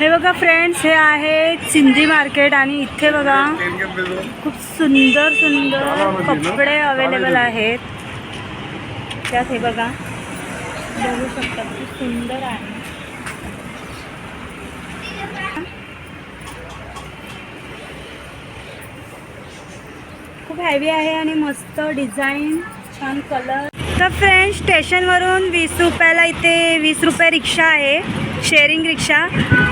हे बघा फ्रेंड्स हे आहे चिंदी मार्केट आणि इथे बघा खूप सुंदर सुंदर कपडे अवेलेबल आहेत. त्यात हे बघा बघू शकता खूप सुंदर आहे. खूप हॅवी आहे आणि मस्त डिझाईन छान कलर तर फ्रेंड्स स्टेशनवरून वीस रुपयाला इथे वीस रुपये रिक्षा आहे शेअरिंग रिक्षा.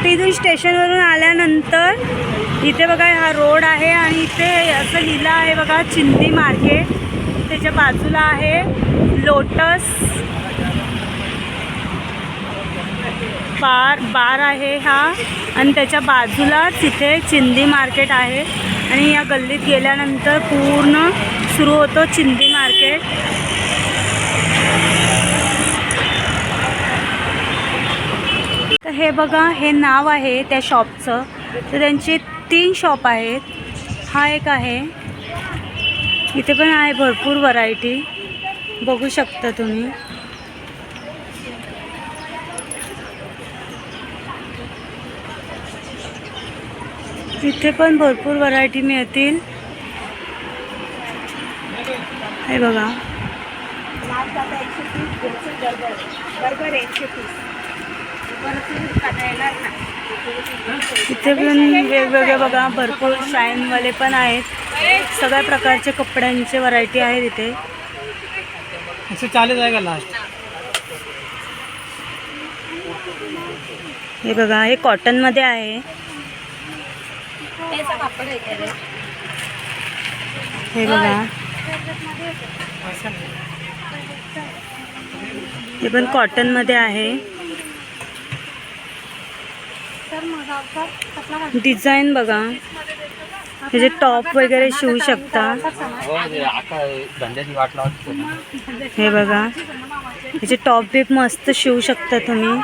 तिथून स्टेशनवरून आल्यानंतर इथे बघा हा रोड आहे आणि इथे असं लिहिलं आहे बघा चिंदी मार्केट. त्याच्या बाजूला आहे लोटस बार बार आहे हा. आणि त्याच्या बाजूलाच इथे चिंदी मार्केट आहे. आणि या गल्लीत गेल्यानंतर पूर्ण सुरू होतो चिंदी मार्केट. तर हे बघा हे नाव आहे त्या शॉपचं. तर त्यांचे तीन शॉप आहेत. हा एक आहे. इथे पण आहे भरपूर व्हरायटी. बघू शकता तुम्ही. इथे पण भरपूर व्हरायटी मिळतील. हे बघा. इथे पण वेगवेगळे बघा भरपूर शाईनवाले पण आहेत. सगळ्या प्रकारचे कपड्यांचे व्हरायटी आहेत इथे. इससे चालीस आएगा लास्ट हे बघा हे कॉटनमध्ये आहे. हे बघा. हे पण कॉटनमध्ये आहे. डिझाईन बघा. त्याचे टॉप वगैरे शिवू शकता. हे बघा. ह्याचे टॉप बीप मस्त शिवू शकता तुम्ही.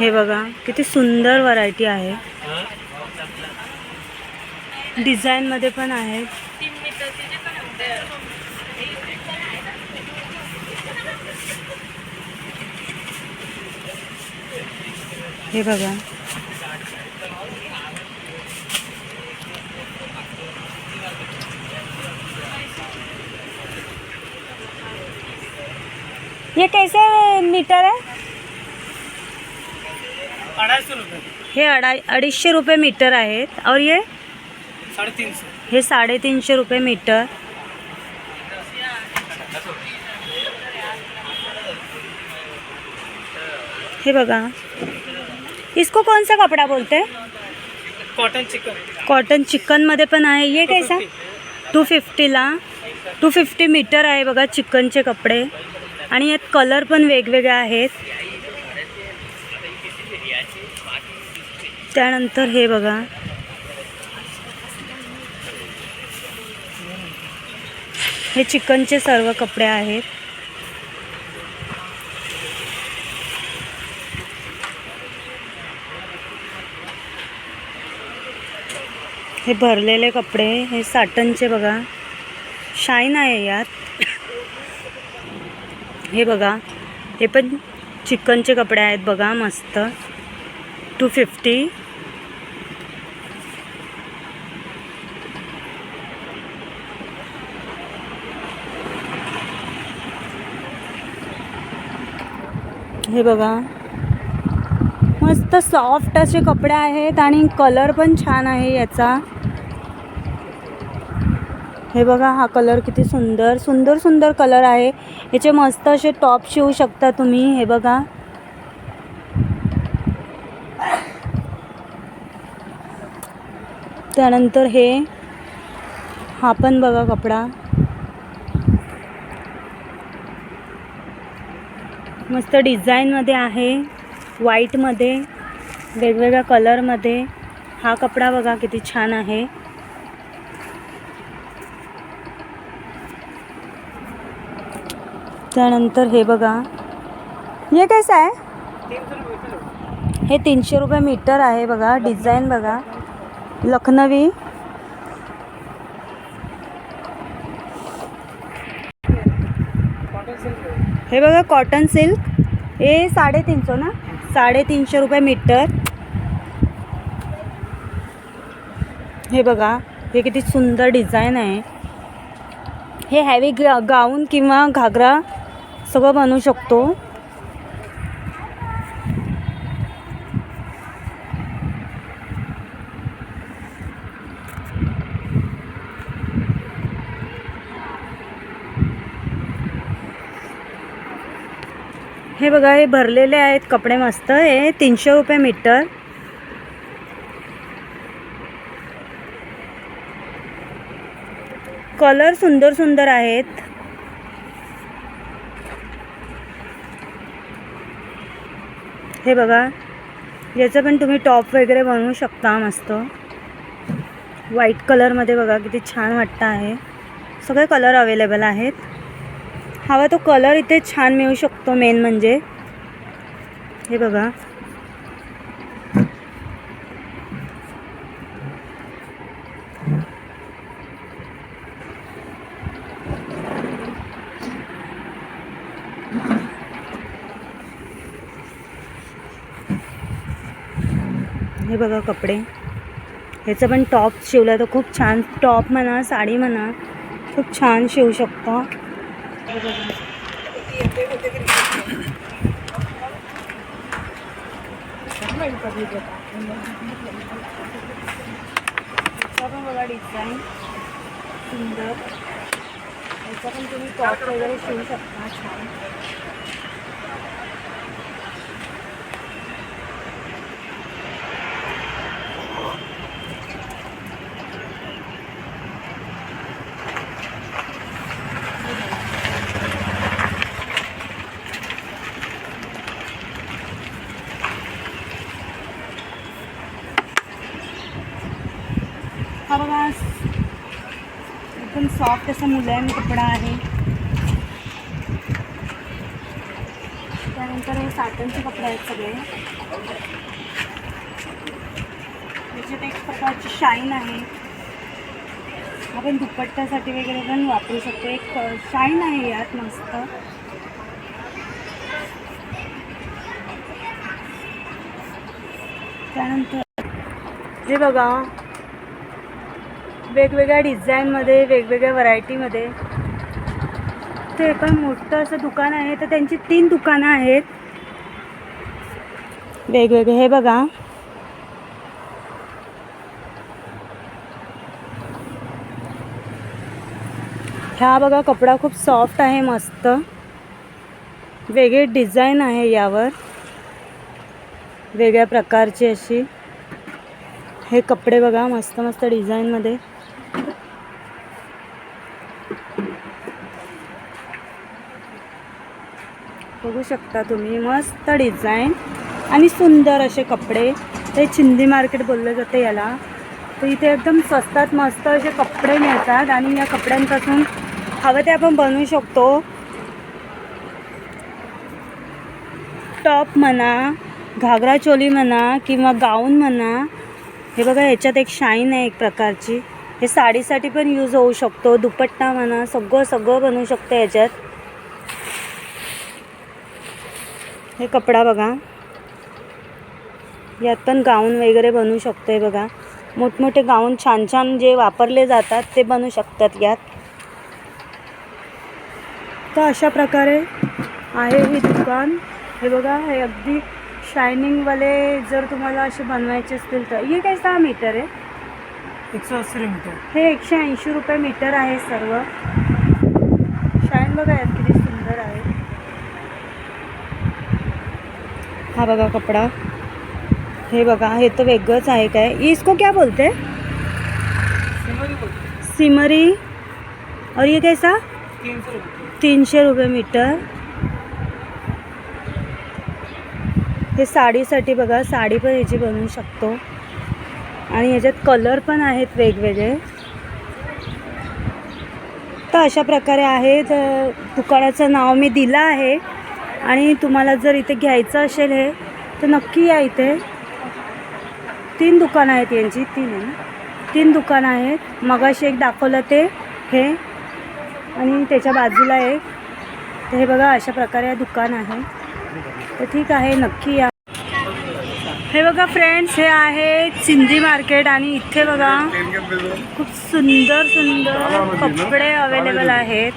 हे बघा किती सुंदर व्हरायटी आहे. डिझाईनमध्ये पण आहेत हे बघा. ये कैसे मीटर है? हे अडाई अडीचशे रुपये मीटर आहेत. और ये? साढ़े तीन सौ हे साडेतीनशे रुपये मीटर. हे बघा. इसको कौन सा कपड़ा बोलते? हैं कॉटन चिकन कॉटन चिकनमध्ये पण आहे. ये कैसा? टू फिफ्टीला टू फिफ्टी मीटर आहे बघा चिकनचे कपडे. आणि यात कलर पण वेगवेगळे आहेत. त्यानंतर हे बघा. हे चिकनचे सर्व कपडे आहेत. हे भरलेले कपडे हे साटनचे बघा. शाईन आहे यात. हे बघा हे पण चिकनचे कपडे आहेत बघा मस्त. टू फिफ्टी हे बघा. मस्त सॉफ्ट असे कपडे आहेत आणि कलर पण छान आहे याचा. हे बघा हा कलर किती सुंदर सुंदर सुंदर कलर आहे. याचे मस्त असे टॉप शिवू शकता तुम्ही हे बघा. त्यानंतर हे हा पण बघा कपडा. मस्त डिझाईनमध्ये आहे व्हाईटमध्ये वेगवेगळ्या कलरमध्ये हा कपडा बघा किती छान आहे. त्यानंतर हे बघा. हे कसं आहे? हे तीनशे रुपये मीटर आहे बघा. डिझाईन बघा. लखनवी. हे बघा कॉटन सिल्क हे साडेतीनशे ना? साडेतीनशे रुपये मीटर. हे बघा हे किती सुंदर डिझाईन आहे. हे हॅवी गा गाऊन किंवा घागरा सगळं बनवू शकतो. हे बघा हे भरलेले आहेत कपडे मस्त. हे तीनशे रुपये मीटर. कलर सुंदर सुंदर आहेत. हे बघा. याचं पण तुम्ही टॉप वगैरे बनवू शकता मस्त. व्हाईट कलरमध्ये बघा किती छान वाटतं आहे. सगळे कलर अवेलेबल आहेत. हवा तो कलर इथे छान मिळू शकतो मेन म्हणजे. हे बघा. हे बघा कपडे. ह्याचं पण टॉप शिवला तर खूप छान टॉप म्हणा साडी म्हणा खूप छान शिवू शकतो. पण बघा डिझाईन सुंदर. याचा पण तुम्ही टॉप वगैरे शिवू शकता छान हा बघा एकदम सॉफ्ट असा मुलायम कपडा आहे. त्यानंतर हे साटनचे कपडे आहेत सगळे. त्याच्यात एक प्रकारची शाईन आहे. आपण दुपट्ट्यासाठी वगैरे पण वापरू शकतो. एक शाईन आहे यात मस्त. त्यानंतर हे बघा. वेगवेगळ्या डिझाईनमध्ये वेगवेगळ्या व्हरायटीमध्ये ते पण मोठं असं दुकान आहे तर त्यांची तीन दुकानं आहेत. वेगवेगळे हे बघा. ह्या बघा कपडा खूप सॉफ्ट आहे मस्त. वेगळी डिझाईन आहे यावर. वेगळ्या प्रकारची अशी. हे कपडे बघा मस्त मस्त डिझाईनमध्ये बघू शकता तुम्ही मस्त डिझाईन आणि सुंदर असे कपडे. ते चिंदी मार्केट बोललं जातं याला. तर इथे एकदम स्वस्तात मस्त असे कपडे मिळतात आणि या कपड्यांपासून हवं ते आपण बनवू शकतो. टॉप म्हणा घागरा चोली म्हणा किंवा गाऊन म्हणा. हे बघा ह्याच्यात एक शाईन आहे एक प्रकारची. हे साडीसाठी पण यूज होऊ शकतो. दुपट्टा म्हणा सगळं सगळं बनवू शकतो ह्याच्यात हे कपडा बघा. यात पण गाऊन वगैरे बनवू शकतो हे बघा. मोठमोठे गाऊन छान छान जे वापरले जातात ते बनवू शकतात यात. तर अशा प्रकारे आहे हे दुकान. हे बघा हे अगदी शायनिंगवाले जर तुम्हाला असे बनवायचे असतील तर. हे काय सहा मीटर आहे? एकशे अस्सी मीटर हे एकशे ऐंशी रुपये मीटर आहे सर्व. शाईन बघा यात किती सुंदर आहे हा बघा कपडा. हे बघा हे तर वेगळंच आहे काय. इसको क्या बोलते? सिमरी और ये कैसा? तीनशे रुपये. मीटर. हे साडीसाठी बघा साडी पण ह्याची बनवू शकतो. आणि ह्याच्यात कलर पण आहेत वेगवेगळे. तर अशा प्रकारे आहेत. दुकानाचं नाव मी दिलं आहे. आणि तुम्हाला जर इथे घ्यायचं असेल हे तर नक्की या इथे. तीन दुकानं आहेत यांची तीन तीन दुकानं आहेत. मगाशी एक दाखवलं ते हे. आणि त्याच्या बाजूला एक. तर हे बघा अशा प्रकारे हे दुकान आहे. तर ठीक आहे नक्की या. हे बघा फ्रेंड्स हे आहे सिंधी मार्केट आणि इथे बघा खूप सुंदर सुंदर कपडे अवेलेबल आहेत.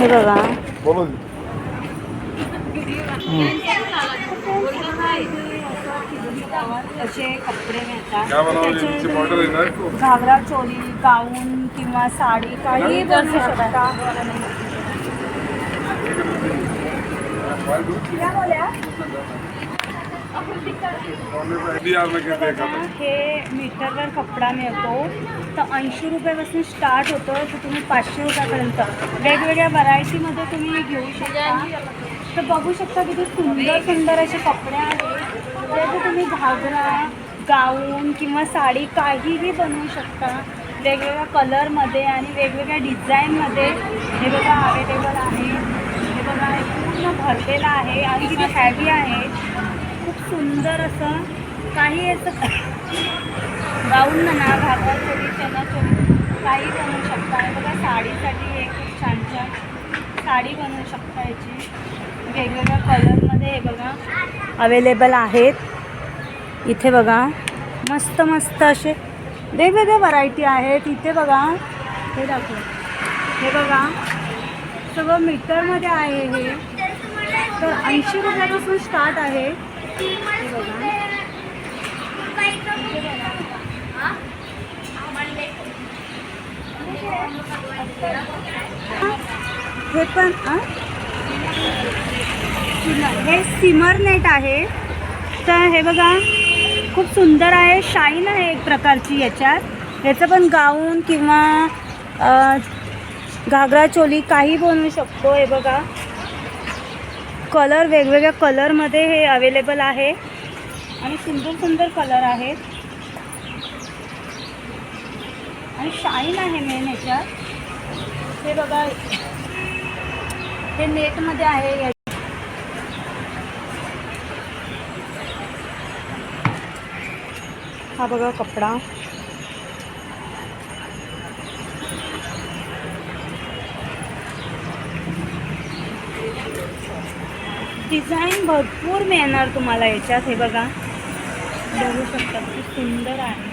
हे बघा. बोलो असे कपडे मिळतात क्या इसको घागरा चोली गाऊन किंवा साडी काही बनवू शकता. क्या बोल्या? बिहार में कहते हैं बघा, कपड़े हे मीटरवर कपडा मिळतो. तर ऐंशी रुपयापासून स्टार्ट होतो तर तुम्ही पाचशे रुपयापर्यंत. वेगवेगळ्या व्हरायटीमध्ये तुम्ही घेऊ शकता. तर बघू शकता किती सुंदर सुंदर असे कपडे आहेत जे तुम्ही घागरा गाऊन किंवा साडी काहीही बनवू शकता. वेगवेगळ्या कलरमध्ये आणि वेगवेगळ्या डिझाईनमध्ये हे बघा अवेलेबल आहे. हे बघा पूर्ण भरलेलं आहे आणि किती हॅवी आहे. खूप सुंदर असं काही असं गाऊन म्हणा घागरा चोली चना चोली काही बनवू शकता. आणि बघा साडीसाठी हे खूप छान छान साडी बनवू शकता याची. वेगवेगळ्या कलरमध्ये हे बघा अवेलेबल आहेत. इथे बघा मस्त मस्त असे वेगवेगळ्या व्हरायटी आहेत. इथे बघा हे दाखव. हे बघा सगळं मीटरमध्ये आहे हे. तर ऐंशी रुपयापासून स्टार्ट आहे. हे बघा हे पण हे? सिमर नेट आहे. तर हे बघा खूप सुंदर आहे. शाईन आहे एक प्रकारची याच्यात. याचं पण गाऊन किंवा घागरा चोली काही बनवू शकतो हे बघा. कलर वेगवेगळ्या कलरमध्ये हे अवेलेबल आहे. आणि सुंदर सुंदर कलर आहेत. आणि शाईन आहे मेन ह्याच्यात हे बघा. हे नेटमध्ये आहे. हा बघा कपडा. डिझाईन भरपूर मिळणार तुम्हाला याच्यात हे बघा. बघू शकता किती सुंदर आहे.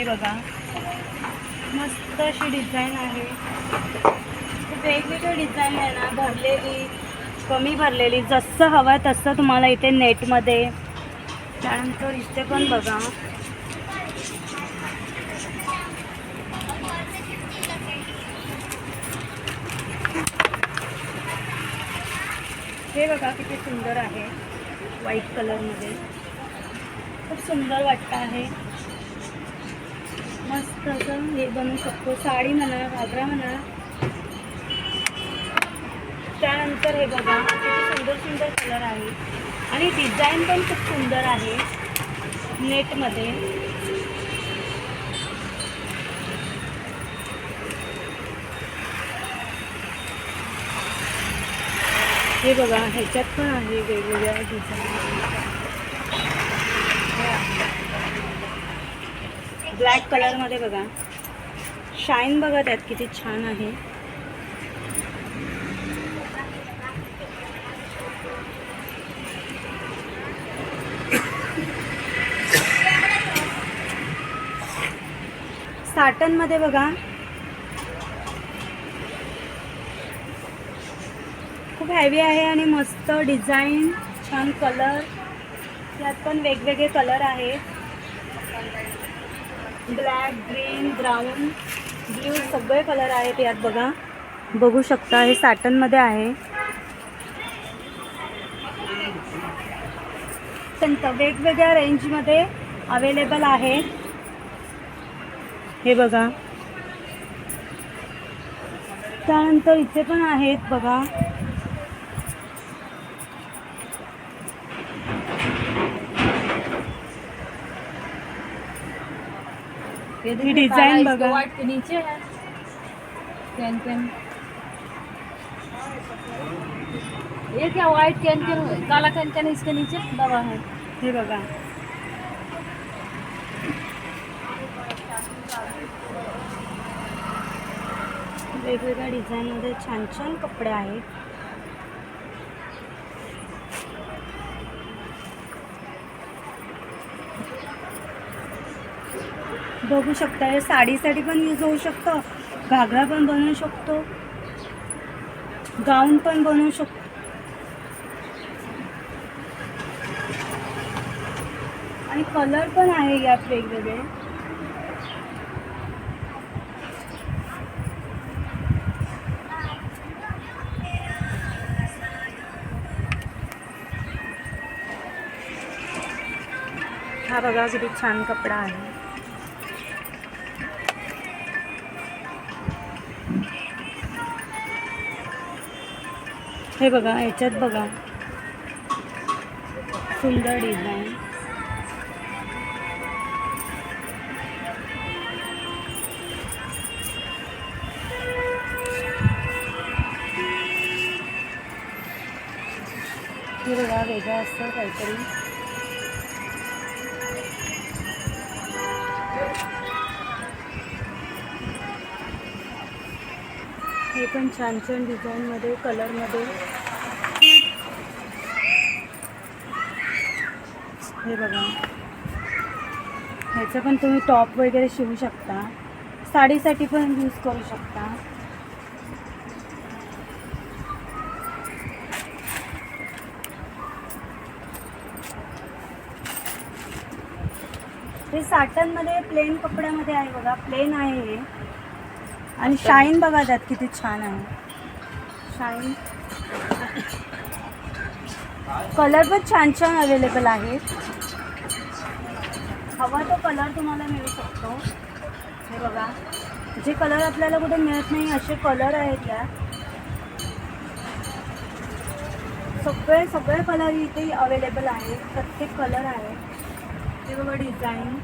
हे बघा. मस्त अशी डिझाईन आहे. वेगवेगळी डिझाईन आहे ना भरलेली कमी भरलेली जसं हवं तसं तुम्हाला इथे नेटमध्ये त्यानंतर इथे पण बघा. हे बघा किती सुंदर आहे. व्हाईट कलरमध्ये खूप सुंदर वाटतं आहे. मस्त असं हे बनवू शकतो. साडी म्हणा घागरा म्हणा. त्यानंतर हे बघा किती सुंदर सुंदर कलर आहे. आणि डिझाईन पण खूप सुंदर आहे. नेटमध्ये हे बघा ह्याच्यात पण आहे वेगवेगळ्या डिझाईन ब्लॅक कलरमध्ये बघा. शाईन बघा त्यात किती छान आहे. साटनमध्ये बघा. खूप हॅवी आहे आणि मस्त डिझाईन छान कलर यात पण वेगवेगळे कलर आहेत. ब्लॅक ग्रीन ब्राऊन ब्ल्यू सगळे कलर आहेत यात बघा. बघू शकता हे साटनमध्ये आहे. संत वेगवेगळ्या रेंजमध्ये अवेलेबल आहे. हे बघा. त्यानंतर इथे पण आहेत बघा. ये डिज़ाइन बगा के नीचे है। कैन ये क्या व्हाइट कैन कैन काला कैन कैन इसके नीचे? दवा है। ये बगा वेगवेगळ्या डिझाईनमध्ये छान छान कपडे आहेत. बघू शकता. हे साडीसाठी पण यूज होऊ शकतं. घागरा पण बनवू शकतो. गाऊन पण बनवू शकतो. आणि कलर पण आहे यात वेगवेगळे. हा बघा किती छान कपडा आहे. हे बघा ह्याच्यात बघा. सुंदर डिझाईन हे बघा वेगळं असतं काहीतरी. हे पण छान छान डिझाईनमध्ये कलरमध्ये हे बघा. ह्याचं पण तुम्ही टॉप वगैरे शिवू शकता. साडीसाठी पण यूज करू शकता. हे साटनमध्ये प्लेन कपड्यामध्ये आहे बघा. प्लेन आहे हे. आणि शाईन बघा त्यात किती छान आहे. शाईन. कलर पण छान छान अवेलेबल आहेत हवा तो कलर तुम्हाला मिळू शकतो. हे बघा. जे कलर आपल्याला कुठे मिळत नाही असे कलर आहेत या सगळे सगळे कलर इथे अवेलेबल आहेत. प्रत्येक कलर आहे. हे बघा डिझाईन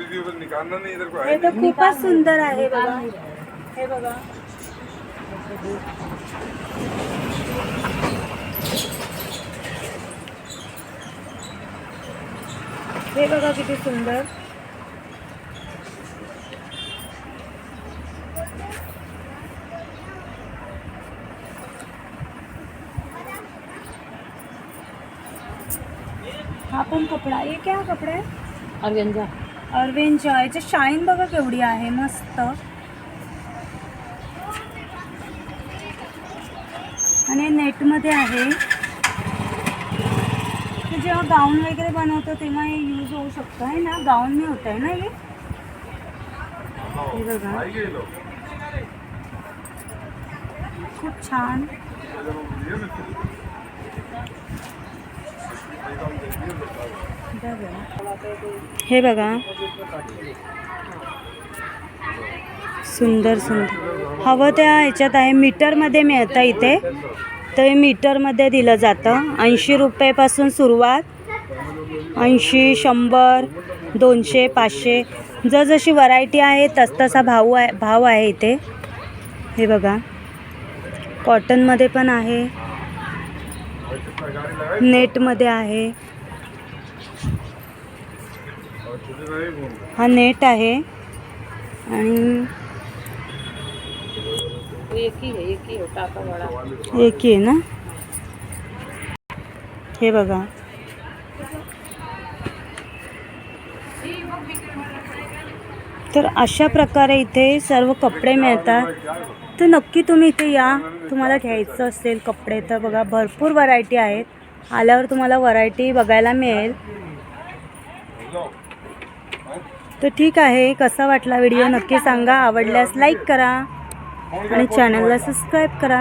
निकालना नहीं इधर हे है तर खूपच सुंदर आहे बघा हे बघा हे बघा किती सुंदर। हा पण कपडा ये क्या कपडा आहे? ऑर्गेन्झा अरविंदच्या याची शाईन बघा केवढी आहे मस्त. आणि नेटमध्ये आहे. जेव्हा गाऊन वगैरे बनवतो तेव्हा हे यूज होऊ शकतं आहे ना? गाऊन मी होत आहे ना हे बघा. खूप छान. हे बघा. सुंदर सुंदर. हवं त्या ह्याच्यात आहे मीटरमध्ये मिळतं इथे. तर मीटरमध्ये दिलं जातं. ऐंशी रुपयेपासून सुरुवात. ऐंशी शंभर दोनशे पाचशे. जसजशी व्हरायटी आहे तसतसा भाव आहे भाव आहे इथे. हे बघा. कॉटनमध्ये पण आहे. नेटमध्ये आहे. हा नेट आहे. आणि एक आहे ना? हे बघा. तर अशा प्रकारे इथे सर्व कपडे मिळतात. तर नक्की तुम्ही इथे या. तुम्हाला घ्यायचं असेल कपडे तर बघा भरपूर व्हरायटी आहेत. आल्यावर तुम्हाला व्हरायटी बघायला मिळेल. तर ठीक आहे कसा वाटला व्हिडिओ नक्की सांगा. आवडल्यास लाईक करा आणि चॅनलला सबस्क्राईब करा.